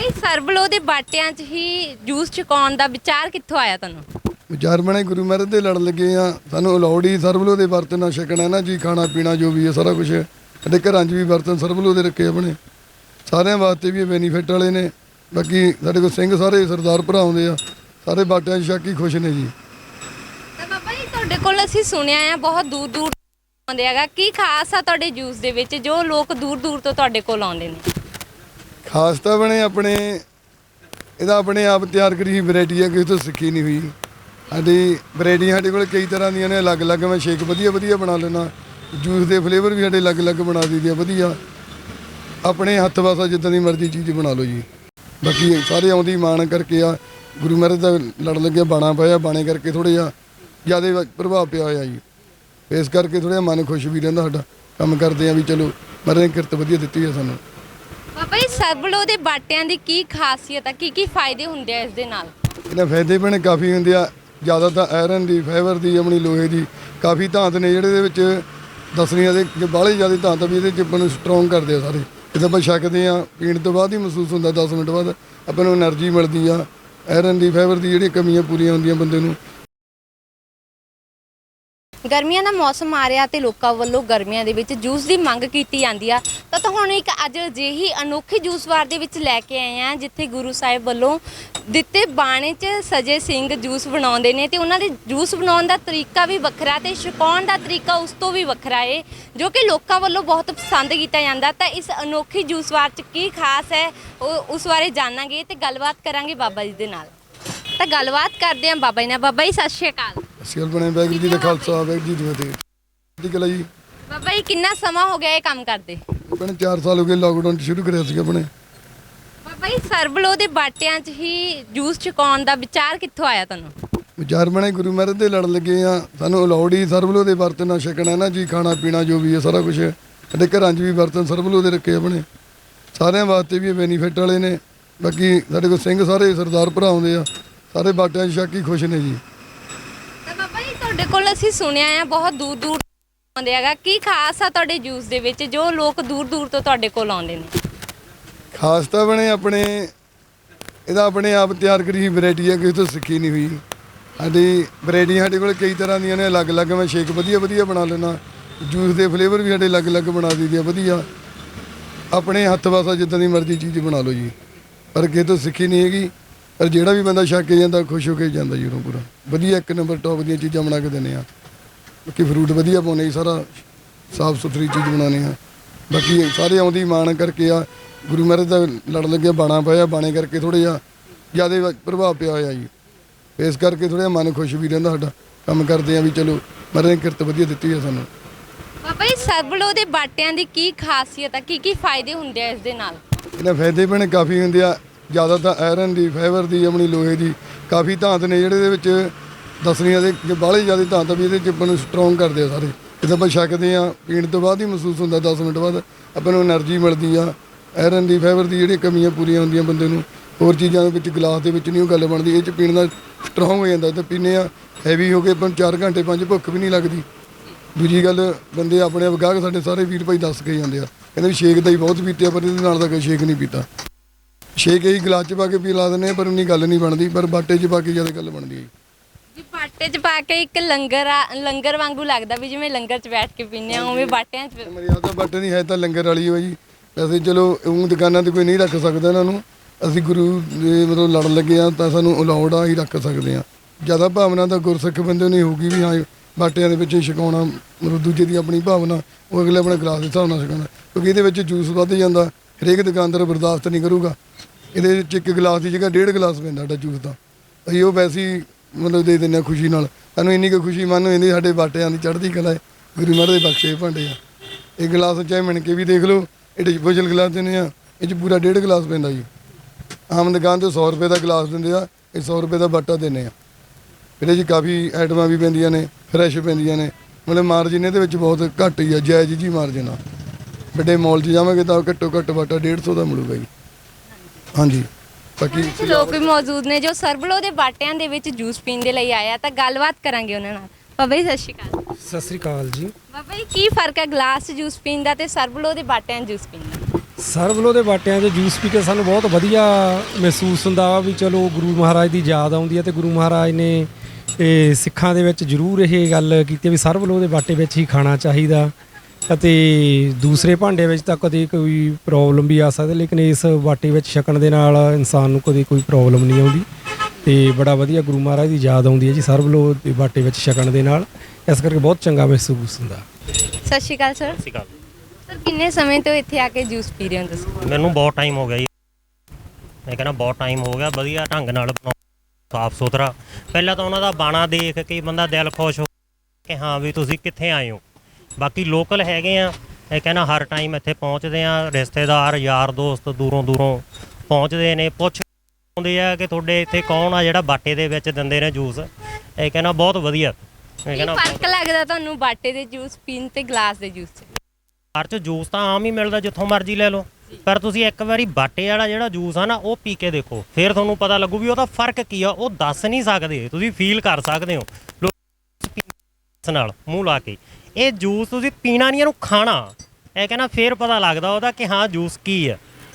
ਜੀ ਸਰਬਲੋ ਦੇ ਬਾਟਿਆਂ 'ਚ ਹੀ ਜੂਸ ਚਕਾਉਣ ਦਾ ਵਿਚਾਰ ਕਿੱਥੋਂ ਆਇਆ ਤੁਹਾਨੂੰ? ਵਿਚਾਰ ਬਣੇ ਗੁਰੂ ਮਹਾਰਾਜ ਦੇ ਲੜ ਲੱਗੇ ਆ। ਸਾਨੂੰ ਅਲਾਉਡ ਹੀ ਸਰਬਲੋ ਦੇ ਬਰਤਨ ਨਾਲ ਛਕਣਾ ਨਾ ਜੀ ਖਾਣਾ ਪੀਣਾ ਜੋ ਵੀ ਹੈ ਸਾਰਾ ਕੁਝ ਸਾਡੇ ਘਰਾਂ 'ਚ ਵੀ ਬਰਤਨ ਸਰਬਲੋ ਦੇ ਰੱਖੇ ਆਪਣੇ। ਸਾਰਿਆਂ ਵਾਸਤੇ ਵੀ ਇਹ ਬੈਨੀਫਿਟ ਵਾਲੇ ਨੇ। ਬਾਕੀ ਸਾਡੇ ਕੋਲ ਸਿੰਘ ਸਾਰੇ ਸਰਦਾਰ ਭਰਾ ਆਉਂਦੇ ਆ। ਸਾਰੇ ਬਾਟਿਆਂ 'ਚ ਛਕ ਕੇ ਖੁਸ਼ ਨੇ ਜੀ। ਤਾਂ ਬਾਬਾ ਜੀ ਤੁਹਾਡੇ ਕੋਲ ਅਸੀਂ ਸੁਣਿਆ ਆ ਬਹੁਤ ਦੂਰ ਦੂਰ ਆਉਂਦੇ ਹੈਗਾ। ਕੀ ਖਾਸ ਆ ਤੁਹਾਡੇ ਜੂਸ ਦੇ ਵਿੱਚ ਜੋ ਲੋਕ ਦੂਰ ਦੂਰ ਤੋਂ ਤੁਹਾਡੇ ਕੋਲ ਆਉਂਦੇ ਨੇ? ਖਾਸ ਤਾਂ ਬਣੇ ਆਪਣੇ ਇਹਦਾ ਆਪਣੇ ਆਪ ਤਿਆਰ ਕਰੀ ਹੋਈ ਵੈਰਾਈਟੀ ਹੈ ਕਿਸੇ ਤੋਂ ਸਿੱਖੀ ਨਹੀਂ ਹੋਈ। ਸਾਡੀ ਵੈਰਾਈਟੀ ਸਾਡੇ ਕੋਲ ਕਈ ਤਰ੍ਹਾਂ ਦੀਆਂ ਨੇ, ਅਲੱਗ-ਅਲੱਗ ਮੈਂ ਸ਼ੇਕ ਵਧੀਆ ਵਧੀਆ ਬਣਾ ਲੈਣਾ ਜੂਸ ਦੇ ਫਲੇਵਰ ਵੀ ਸਾਡੇ ਅਲੱਗ-ਅਲੱਗ ਬਣਾ ਦਈਦੇ ਆ, ਵਧੀਆ। ਆਪਣੇ ਹੱਥ ਵਾਸਾ ਜਿੱਦਾਂ ਦੀ ਮਰਜ਼ੀ ਚੀਜ਼ ਬਣਾ ਲਓ ਜੀ। ਬਾਕੀ ਸਾਰੇ ਆਉਂਦੀ ਮਾਣ ਕਰਕੇ ਆ, ਗੁਰੂ ਮਹਾਰਾਜ ਦਾ ਲੜ ਲੱਗਿਆ, ਬਾਣਾ ਪਿਆ ਬਾਣੇ ਕਰਕੇ ਥੋੜਾ ਜਿਹਾ ਜ਼ਿਆਦਾ ਪ੍ਰਭਾਵ ਪਿਆ ਹੋਇਆ ਜੀ। ਇਸ ਕਰਕੇ ਥੋੜਾ ਮਨ ਖੁਸ਼ ਵੀ ਰਹਿੰਦਾ ਸਾਡਾ। ਕੰਮ ਕਰਦੇ ਆ ਵੀ ਚਲੋ, ਮਹਾਰਾਜ ਨੇ ਕਿਰਤ ਵਧੀਆ ਦਿੱਤੀ ਹੈ ਸਾਨੂੰ। ਬਾਬਾ ਜੀ ਸਰਬਲੋ ਦੇ ਬਾਟਿਆਂ ਦੀ ਕੀ ਖਾਸੀਅਤ ਆ? ਕੀ ਕੀ ਫਾਇਦੇ ਹੁੰਦੇ ਆ ਇਸ ਦੇ ਨਾਲ? ਇਹਦੇ ਫਾਇਦੇ ਬਣੇ ਕਾਫੀ ਹੁੰਦੇ ਆ। ਜ਼ਿਆਦਾ ਤਾਂ ਆਇਰਨ ਦੀ ਫਾਈਬਰ ਦੀ, ਆਪਣੀ ਲੋਹੇ ਦੀ, ਕਾਫੀ ਧਾਤ ਨੇ ਜਿਹੜੇ ਦੇ ਵਿੱਚ ਦਸਨੀਆਂ ਦੇ ਬਾਹਲੇ ਜ਼ਿਆਦਾ ਧਾਤ ਵੀ ਇਹਦੇ ਜਿੱਪਣ ਨੂੰ ਸਟਰੋਂਗ ਕਰਦੇ ਆ ਸਾਰੇ। ਇਹ ਆਪਾਂ ਛਕਦੇ ਆ, ਪੀਣ ਤੋਂ ਬਾਅਦ ਹੀ ਮਹਿਸੂਸ ਹੁੰਦਾ 10 ਮਿੰਟ ਬਾਅਦ ਆਪਾਂ ਨੂੰ એનર્ਜੀ ਮਿਲਦੀ ਆ। ਆਇਰਨ ਦੀ ਫਾਈਬਰ ਦੀ ਜਿਹੜੀ ਕਮੀਆਂ ਪੂਰੀਆਂ ਹੁੰਦੀਆਂ ਬੰਦੇ ਨੂੰ ਗਰਮੀਆਂ ਦਾ ਮੌਸਮ ਆ ਰਿਹਾ ਤੇ ਲੋਕਾਂ ਵੱਲੋਂ ਗਰਮੀਆਂ ਦੇ ਵਿੱਚ ਜੂਸ ਦੀ ਮੰਗ ਕੀਤੀ ਜਾਂਦੀ ਆ। ਤਾਂ ਤੁਹਾਨੂੰ ਇੱਕ ਅੱਜ ਅਜਿਹੀ ਅਨੋਖੀ ਜੂਸ ਵਾਰ ਦੇ ਵਿੱਚ ਲੈ ਕੇ ਆਏ ਆ, ਜਿੱਥੇ ਗੁਰੂ ਸਾਹਿਬ ਵੱਲੋਂ ਦਿੱਤੇ ਬਾਣੇ 'ਚ ਸਜੇ ਸਿੰਘ ਜੂਸ ਬਣਾਉਂਦੇ ਨੇ ਤੇ ਉਹਨਾਂ ਦੇ ਜੂਸ ਬਣਾਉਣ ਦਾ ਤਰੀਕਾ ਵੀ ਵੱਖਰਾ ਤੇ ਛਕਾਉਣ ਦਾ ਤਰੀਕਾ ਉਸ ਤੋਂ ਵੀ ਵੱਖਰਾ ਏ, ਜੋ ਕਿ ਲੋਕਾਂ ਵੱਲੋਂ ਬਹੁਤ ਪਸੰਦ ਕੀਤਾ ਜਾਂਦਾ। ਤਾਂ ਇਸ ਅਨੋਖੀ ਜੂਸ ਵਾਰ 'ਚ ਕੀ ਖਾਸ ਹੈ, ਉਹ ਉਸ ਬਾਰੇ ਜਾਣਾਂਗੇ ਤੇ ਗੱਲਬਾਤ ਕਰਾਂਗੇ ਬਾਬਾ ਜੀ ਦੇ ਨਾਲ। ਤਾਂ ਗੱਲਬਾਤ ਕਰਦੇ ਆਂ ਬਾਬਾ ਜੀ ਨਾਲ। ਬਾਬਾ ਜੀ, ਸਤਿ ਸ਼੍ਰੀ ਅਕਾਲ। ਸਿਰ ਬਣੇ ਵਾਹਿਗੁਰੂ ਜੀ ਦਾ ਖਾਲਸਾ ਵਾਹਿਗੁਰੂ ਜੀ ਦੀ ਫਤਿਹ। ਠੀਕ ਹੈ ਜੀ। ਬਾਬਾ ਜੀ ਕਿੰਨਾ ਸਮਾਂ ਹੋ ਗਿਆ ਇਹ ਕੰਮ ਕਰਦੇ? ਆਪਣੇ 4 ਸਾਲ ਹੋ ਗਏ ਲਾਕਡਾਊਨ ਸ਼ੁਰੂ ਕਰਿਆ ਸੀ ਆਪਣੇ ਬਾਬਾ ਜੀ ਸਰਬਲੋ ਦੇ ਬਾਟਿਆਂ 'ਚ ਹੀ ਜੂਸ ਚਕਾਉਣ ਦਾ ਵਿਚਾਰ ਕਿੱਥੋਂ ਆਇਆ ਤੁਹਾਨੂੰ? ਵਿਚਾਰ ਬਣੇ ਗੁਰੂ ਮਹਾਰਾਜ ਦੇ ਲੜ ਲੱਗੇ ਆ। ਸਾਨੂੰ ਅਲਾਉਡ ਹੀ ਸਰਬਲੋ ਦੇ ਬਰਤਨ ਨਾਲ ਛਕਣਾ ਨਾ ਜੀ ਖਾਣਾ ਪੀਣਾ ਜੋ ਵੀ ਹੈ ਸਾਰਾ ਕੁਝ ਸਾਡੇ ਘਰਾਂ 'ਚ ਵੀ ਬਰਤਨ ਸਰਬਲੋ ਦੇ ਰੱਖੇ ਆਪਣੇ ਸਾਰਿਆਂ ਵਾਸਤੇ ਵੀ ਇਹ ਬੈਨੀਫਿਟ ਵਾਲੇ ਨੇ। ਬਾਕੀ ਸਾਡੇ ਕੋਲ ਸਿੰਘ ਸਾਰੇ ਸਰਦਾਰ ਭਰਾ ਆਉਂਦੇ ਆ। ਸਾਰੇ ਬਾਟਿਆਂ 'ਚ ਛਕ ਖੁਸ਼ ਨੇ ਜੀ। ਤੁਹਾਡੇ ਕੋਲ ਅਸੀਂ ਸੁਣਿਆ ਆ, ਬਹੁਤ ਦੂਰ ਦੂਰ ਆਉਂਦੇ ਹੈਗਾ। ਕੀ ਖਾਸ ਆ ਤੁਹਾਡੇ ਜੂਸ ਦੇ ਵਿੱਚ, ਜੋ ਲੋਕ ਦੂਰ ਦੂਰ ਤੋਂ ਤੁਹਾਡੇ ਕੋਲ ਆਉਂਦੇ ਨੇ? ਖਾਸ ਤਾਂ ਬਣੇ ਆਪਣੇ ਇਹਦਾ ਆਪਣੇ ਆਪ ਤਿਆਰ ਕਰੀ ਹੋਈ ਵੈਰਾਈਟੀ ਹੈ ਕਿਸੇ ਤੋਂ ਸਿੱਖੀ ਨਹੀਂ ਹੋਈ। ਸਾਡੀ ਵੈਰਾਈਟੀ ਸਾਡੇ ਕੋਲ ਕਈ ਤਰ੍ਹਾਂ ਦੀਆਂ ਨੇ, ਅਲੱਗ-ਅਲੱਗ ਮੈਂ ਸ਼ੇਕ ਵਧੀਆ ਵਧੀਆ ਬਣਾ ਲੈਣਾ ਜੂਸ ਦੇ ਫਲੇਵਰ ਵੀ ਸਾਡੇ ਅਲੱਗ-ਅਲੱਗ ਬਣਾ ਦਈਦੇ ਆ, ਵਧੀਆ। ਆਪਣੇ ਹੱਥ ਵਾਸਾ ਜਿੱਦਾਂ ਦੀ ਮਰਜ਼ੀ ਚੀਜ਼ ਬਣਾ ਲਓ ਜੀ। ਪਰ ਕਿਸੇ ਤੋਂ ਸਿੱਖੀ ਨਹੀਂ ਹੈਗੀ। ਪਰ ਜਿਹੜਾ ਵੀ ਬੰਦਾ ਛੱਕ ਕੇ ਜਾਂਦਾ ਖੁਸ਼ ਹੋ ਕੇ ਜਾਂਦਾ ਜੀ ਉਰੋਂ ਪੂਰਾ। ਵਧੀਆ ਇੱਕ ਨੰਬਰ ਟੌਪ ਦੀਆਂ ਚੀਜ਼ਾਂ ਬਣਾ ਕੇ ਦਿੰਦੇ ਆ। ਬਾਕੀ ਫਰੂਟ ਵਧੀਆ ਪਾਉਣੇ ਜੀ ਸਾਰਾ ਸਾਫ਼ ਸੁਥਰੀ ਚੀਜ਼ ਬਣਾਉਣੀ ਆ। ਬਾਕੀ ਸਾਰੇ ਆਉਂਦੀ ਮਾਣ ਕਰਕੇ ਆ ਗੁਰੂ ਮਹਾਰਾਜ ਦਾ ਲੜ ਲੱਗਿਆ ਬਾਣਾ ਪਾਇਆ ਬਾਣੇ ਕਰਕੇ ਥੋੜਾ ਜਿਹਾ ਜ਼ਿਆਦਾ ਪ੍ਰਭਾਵ ਪਿਆ ਹੋਇਆ ਜੀ। ਇਸ ਕਰਕੇ ਥੋੜਾ ਮਨ ਖੁਸ਼ ਵੀ ਰਹਿੰਦਾ ਸਾਡਾ ਕੰਮ ਕਰਦੇ ਆ ਵੀ ਚਲੋ ਮਹਾਰਾਜ ਨੇ ਕਿਰਤ ਵਧੀਆ ਦਿੱਤੀ ਹੈ ਸਾਨੂੰ। ਬਾਬਾ ਜੀ ਸਰਬਲੋ ਦੇ ਬਾਟਿਆਂ ਦੀ ਕੀ ਖਾਸੀਅਤ ਆ ਕੀ ਕੀ ਫਾਇਦੇ ਹੁੰਦੇ ਆ ਇਸ ਦੇ ਨਾਲ? ਇਹਨਾਂ ਫਾਇਦੇ ਬਣੇ ਕਾਫੀ ਹੁੰਦੇ ਆ ਜ਼ਿਆਦਾ ਤਾਂ ਆਇਰਨ ਦੀ ਫਾਈਬਰ ਦੀ, ਆਪਣੀ ਲੋਹੇ ਦੀ ਕਾਫੀ ਧਾਤ ਨੇ ਜਿਹੜੇ ਦੇ ਵਿੱਚ ਦਸਨੀਆਂ ਦੇ ਜੇ ਬਾਹਲੇ ਜ਼ਿਆਦਾ ਧਾਤ ਵੀ ਇਹਦੇ ਜਿੱਪਨ ਨੂੰ ਸਟਰੋਂਗ ਕਰਦੇ ਆ ਸਾਰੇ। ਇਹ ਤਾਂ ਆਪਾਂ ਛਕਦੇ ਆ, ਪੀਣ ਤੋਂ ਬਾਅਦ ਹੀ ਮਹਿਸੂਸ ਹੁੰਦਾ 10 ਮਿੰਟ ਬਾਅਦ ਆਪਾਂ ਨੂੰ એનર્ਜੀ ਮਿਲਦੀ ਆ। ਆਇਰਨ ਦੀ ਫਾਈਬਰ ਦੀ ਜਿਹੜੀ ਕਮੀਆਂ ਪੂਰੀਆਂ ਹੁੰਦੀਆਂ ਬੰਦੇ ਨੂੰ, ਹੋਰ ਚੀਜ਼ਾਂ ਦੇ ਵਿੱਚ, ਗਲਾਸ ਦੇ ਵਿੱਚ ਨਹੀਂ ਉਹ ਗੱਲ ਬਣਦੀ, ਇਹ ਚ ਪੀਣ ਦਾ ਸਟਰੋਂਗ ਹੋ ਜਾਂਦਾ। ਤਾਂ ਪੀਨੇ ਆ ਹੈਵੀ ਹੋ ਕੇ ਆਪਾਂ 4 ਘੰਟੇ, ਪੰਜ ਭੁੱਖ ਵੀ ਨਹੀਂ ਲੱਗਦੀ। ਦੂਜੀ ਗੱਲ, ਬੰਦੇ ਆਪਣੇ ਆਪ ਗਾਹਕ ਸਾਡੇ ਸਾਰੇ ਵੀਰ ਭਾਈ ਦੱਸ ਕੇ ਜਾਂਦੇ ਆ। ਕਹਿੰਦੇ ਵੀ ਸ਼ੇਕ ਦਾ ਹੀ ਬਹੁਤ ਪੀਤੇ ਆ, ਪਰ ਇਹਦੇ ਨਾਲ ਤਾਂ ਕੋਈ ਸ਼ੇਕ ਨਹੀਂ ਪੀਤਾ। ਸ਼ੇਕ ਹੀ ਗਲਾਸ 'ਚ ਪਾ ਕੇ ਪੀ ਲਾ ਦਿੰਦੇ ਆ ਪਰ ਉਨੀ ਗੱਲ ਨਹੀਂ ਬਣਦੀ ਪਰ ਬਾਟੇ 'ਚ ਪਾ ਕੇ ਜ਼ਿਆਦਾ ਗੱਲ ਬਣਦੀ ਹੈ। ਜੀ ਬਾਟੇ 'ਚ ਪਾ ਕੇ ਇੱਕ ਲੰਗਰ ਆ ਲੰਗਰ ਵਾਂਗੂ ਲੱਗਦਾ ਵੀ ਜਿਵੇਂ ਲੰਗਰ 'ਚ ਬੈਠ ਕੇ ਪੀਂਦੇ ਆ ਉਵੇਂ ਬਾਟਿਆਂ 'ਚ ਮਰਿਆਦਾ ਬਾਟੇ ਨਹੀਂ ਹੈ ਤਾਂ ਲੰਗਰ ਵਾਲੀ ਹੋ ਜੀ। ਵੈਸੇ ਚਲੋ ਉਹ ਦੁਕਾਨਾਂ ਤੇ ਕੋਈ ਨਹੀਂ ਰੱਖ ਸਕਦਾ ਇਹਨਾਂ ਨੂੰ। ਅਸੀਂ ਗੁਰੂ ਦੇ ਮਤਲਬ ਲੜ ਲੱਗੇ ਆ ਤਾਂ ਸਾਨੂੰ ਅਲਾਉਡ ਆ ਹੀ ਰੱਖ ਸਕਦੇ ਆ ਜ਼ਿਆਦਾ ਭਾਵਨਾ ਤਾਂ ਗੁਰਸਿੱਖ ਬੰਦੇ ਨੂੰ ਹੀ ਹੋਊਗੀ ਵੀ ਹਾਂ ਬਾਟਿਆਂ ਦੇ ਵਿੱਚ ਹੀ ਛਕਾਉਣਾ ਮਤਲਬ ਦੂਜੇ ਦੀ ਆਪਣੀ ਭਾਵਨਾ ਉਹ ਅਗਲੇ ਆਪਣੇ ਗਲਾਸ ਦੇ ਹਿਸਾਬ ਨਾਲ ਛਕਾਉਣਾ। ਕਿਉਂਕਿ ਇਹਦੇ ਵਿੱਚ ਜੂਸ ਵੱਧ ਜਾਂਦਾ ਹਰੇਕ ਦੁਕਾਨਦਾਰ ਬਰਦਾਸ਼ਤ ਨਹੀਂ ਕਰੂਗਾ। ਇਹਦੇ ਵਿੱਚ ਇੱਕ ਗਲਾਸ ਦੀ ਜਗ੍ਹਾ, ਡੇਢ ਗਲਾਸ ਪੈਂਦਾ ਸਾਡਾ ਜੂਸ ਦਾ। ਅਸੀਂ ਉਹ ਵੈਸੇ ਹੀ ਮਤਲਬ ਦੇ ਦਿੰਦੇ ਹਾਂ ਖੁਸ਼ੀ ਨਾਲ। ਸਾਨੂੰ ਇੰਨੀ ਕੁ ਖੁਸ਼ੀ ਮੰਨ ਇਹਦੀ ਸਾਡੇ ਬਾਟਿਆਂ ਦੀ ਚੜ੍ਹਦੀ ਕਲਾ ਹੈ। ਗੁਰੂ ਮਹਾਰਾਜ ਦੇ ਬਖਸ਼ੇ ਭਾਂਡੇ ਆ। ਇਹ ਗਲਾਸ ਚਾਹੇ ਮਿਣ ਕੇ ਵੀ ਦੇਖ ਲਓ ਇਹ ਡਿਸਪੋਜ਼ਲ ਗਲਾਸ ਦਿੰਦੇ ਆ ਇਹ ਚ ਪੂਰਾ ਡੇਢ ਗਲਾਸ ਪੈਂਦਾ ਜੀ। ਆਮ ਦੁਕਾਨ ਤੇ 100 ਰੁਪਏ ਦਾ ਗਲਾਸ ਦਿੰਦੇ ਆ, ਇਹ 100 ਰੁਪਏ ਦਾ ਬਾਟਾ ਦਿੰਦੇ ਆ। ਇਹਦੇ 'ਚ ਕਾਫੀ ਆਈਟਮਾਂ ਵੀ ਪੈਂਦੀਆਂ ਨੇ, ਫਰੈਸ਼ ਪੈਂਦੀਆਂ ਨੇ। ਮਤਲਬ ਮਾਰਜਨ ਇਹਦੇ ਵਿੱਚ ਬਹੁਤ ਘੱਟ ਹੀ ਆ, ਜਾਇਜ਼ ਜੀ ਮਾਰਜਨ ਆ। ਵੱਡੇ ਮਾਲ 'ਚ ਜਾਵਾਂਗੇ ਤਾਂ ਘੱਟੋ ਘੱਟ ਬਾਟਾ 150 ਦਾ ਮਿਲੂਗਾ ਜੀ। ਹਾਂਜੀ। ਬਾਕੀ ਕੁਝ ਲੋਕ ਵੀ ਮੌਜੂਦ ਨੇ ਜੋ ਸਰਬਲੋ ਦੇ ਬਾਟਿਆਂ ਦੇ ਵਿੱਚ ਜੂਸ ਪੀਣ ਦੇ ਲਈ ਆਇਆ ਤਾਂ ਗੱਲਬਾਤ ਕਰਾਂਗੇ ਉਹਨਾਂ ਨਾਲ। ਬਾਬਾ ਜੀ ਸਤਿ ਸ਼੍ਰੀ ਅਕਾਲ। ਸਤਿ ਸ੍ਰੀ ਅਕਾਲ ਜੀ। ਬਾਬਾ ਜੀ ਕੀ ਫ਼ਰਕ ਹੈ ਗਲਾਸ 'ਚ ਜੂਸ ਪੀਣ ਦਾ ਤੇ ਸਰਬਲੋ ਦੇ ਬਾਟਿਆਂ ਜੂਸ ਪੀਣ ਦਾ? ਸਰਵਲੋ ਦੇ ਬਾਟਿਆਂ 'ਚ ਜੂਸ ਪੀ ਕੇ ਸਾਨੂੰ ਬਹੁਤ ਵਧੀਆ ਮਹਿਸੂਸ ਹੁੰਦਾ ਵਾ ਵੀ ਚਲੋ ਗੁਰੂ ਮਹਾਰਾਜ ਦੀ ਯਾਦ ਆਉਂਦੀ ਹੈ ਤੇ ਗੁਰੂ ਮਹਾਰਾਜ ਨੇ ਇਹ ਸਿੱਖਾਂ ਦੇ ਵਿੱਚ ਜ਼ਰੂਰ ਇਹ ਗੱਲ ਕੀਤੀ ਵੀ ਸਰਵਲੋ ਦੇ ਬਾਟੇ ਵਿੱਚ ਹੀ ਖਾਣਾ ਚਾਹੀਦਾ। ਅਤੇ ਦੂਸਰੇ ਭਾਂਡੇ ਵਿੱਚ ਤਾਂ ਕਦੇ ਕੋਈ ਪ੍ਰੋਬਲਮ ਵੀ ਆ ਸਕਦੀ ਲੇਕਿਨ ਇਸ ਬਾਟੇ ਵਿੱਚ ਛਕਣ ਦੇ ਨਾਲ ਇਨਸਾਨ ਨੂੰ ਕਦੇ ਕੋਈ ਪ੍ਰੋਬਲਮ ਨਹੀਂ ਆਉਂਦੀ। ਤੇ ਬੜਾ ਵਧੀਆ ਗੁਰੂ ਮਹਾਰਾਜ ਦੀ ਯਾਦ ਆਉਂਦੀ ਹੈ ਜੀ ਸਰਵਲੋ ਦੇ ਬਾਟੇ ਵਿੱਚ ਛਕਣ ਦੇ ਨਾਲ। ਇਸ ਕਰਕੇ ਬਹੁਤ ਚੰਗਾ ਮਹਿਸੂਸ ਹੁੰਦਾ। ਸਤਿ ਸ਼੍ਰੀ ਅਕਾਲ ਸਰ। ਸਤਿ ਸ਼੍ਰੀ ਅਕਾਲ। ਸਰ ਕਿੰਨੇ ਸਮੇਂ ਤੋਂ ਇੱਥੇ ਆ ਕੇ ਜੂਸ ਪੀ ਰਹੇ ਹੋ ਤੁਸੀਂ? ਮੈਨੂੰ ਬਹੁਤ ਟਾਈਮ ਹੋ ਗਿਆ ਜੀ। ਮੈਂ ਕਹਿੰਦਾ ਬਹੁਤ ਟਾਈਮ ਹੋ ਗਿਆ ਵਧੀਆ ਢੰਗ ਨਾਲ ਸਾਫ਼ ਸੁਥਰਾ। ਪਹਿਲਾਂ ਤਾਂ ਉਹਨਾਂ ਦਾ ਬਾਣਾ ਦੇਖ ਕੇ ਹੀ ਬੰਦਾ ਦਿਲ ਖੁਸ਼ ਹੋ ਕਿ ਹਾਂ ਵੀ ਤੁਸੀਂ ਕਿੱਥੇ ਆਏ ਹੋ? ਬਾਕੀ ਲੋਕਲ ਹੈਗੇ ਆ ਇਹ ਕਹਿੰਦਾ ਹਰ ਟਾਈਮ ਇੱਥੇ ਪਹੁੰਚਦੇ ਆ ਰਿਸ਼ਤੇਦਾਰ ਯਾਰ ਦੋਸਤ ਦੂਰੋਂ ਦੂਰੋਂ ਪਹੁੰਚਦੇ ਨੇ ਪੁੱਛ ਆਉਂਦੇ ਆ ਕਿ ਤੁਹਾਡੇ ਇੱਥੇ ਕੌਣ ਆ ਜਿਹੜਾ ਬਾਟੇ ਦੇ ਵਿੱਚ ਦਿੰਦੇ ਨੇ ਜੂਸ ਇਹ ਕਹਿੰਦਾ ਬਹੁਤ ਵਧੀਆ। ਇਹ ਕੀ ਕਹਿੰਦਾ ਫ਼ਰਕ ਲੱਗਦਾ ਤੁਹਾਨੂੰ ਬਾਟੇ ਦੇ ਜੂਸ ਪੀਣ ਤੇ ਗਲਾਸ ਦੇ ਜੂਸ 'ਚ। ਘਰ 'ਚ ਜੂਸ ਤਾਂ ਆਮ ਹੀ ਮਿਲਦਾ ਜਿੱਥੋਂ ਮਰਜ਼ੀ ਲੈ ਲਓ। ਪਰ ਤੁਸੀਂ ਇੱਕ ਵਾਰੀ ਬਾਟੇ ਵਾਲਾ ਜਿਹੜਾ ਜੂਸ ਆ ਨਾ ਉਹ ਪੀ ਕੇ ਦੇਖੋ। ਫਿਰ ਤੁਹਾਨੂੰ ਪਤਾ ਲੱਗੂ ਵੀ ਉਹਦਾ ਫ਼ਰਕ ਕੀ ਆ ਉਹ ਦੱਸ ਨਹੀਂ ਸਕਦੇ। ਤੁਸੀਂ ਫੀਲ ਕਰ ਸਕਦੇ ਹੋ। ਲੋਕ ਨਾਲ ਮੂੰਹ ਲਾ ਕੇ। ਇਹ ਜੂਸ ਤੁਸੀਂ ਪੀਣਾ ਨਹੀਂ, ਇਹਨੂੰ ਖਾਣਾ। ਇਹ ਕਹਿੰਦਾ ਫੇਰ ਪਤਾ ਲੱਗਦਾ ਉਹਦਾ ਕਿ ਹਾਂ, ਜੂਸ ਕੀ ਹੈ।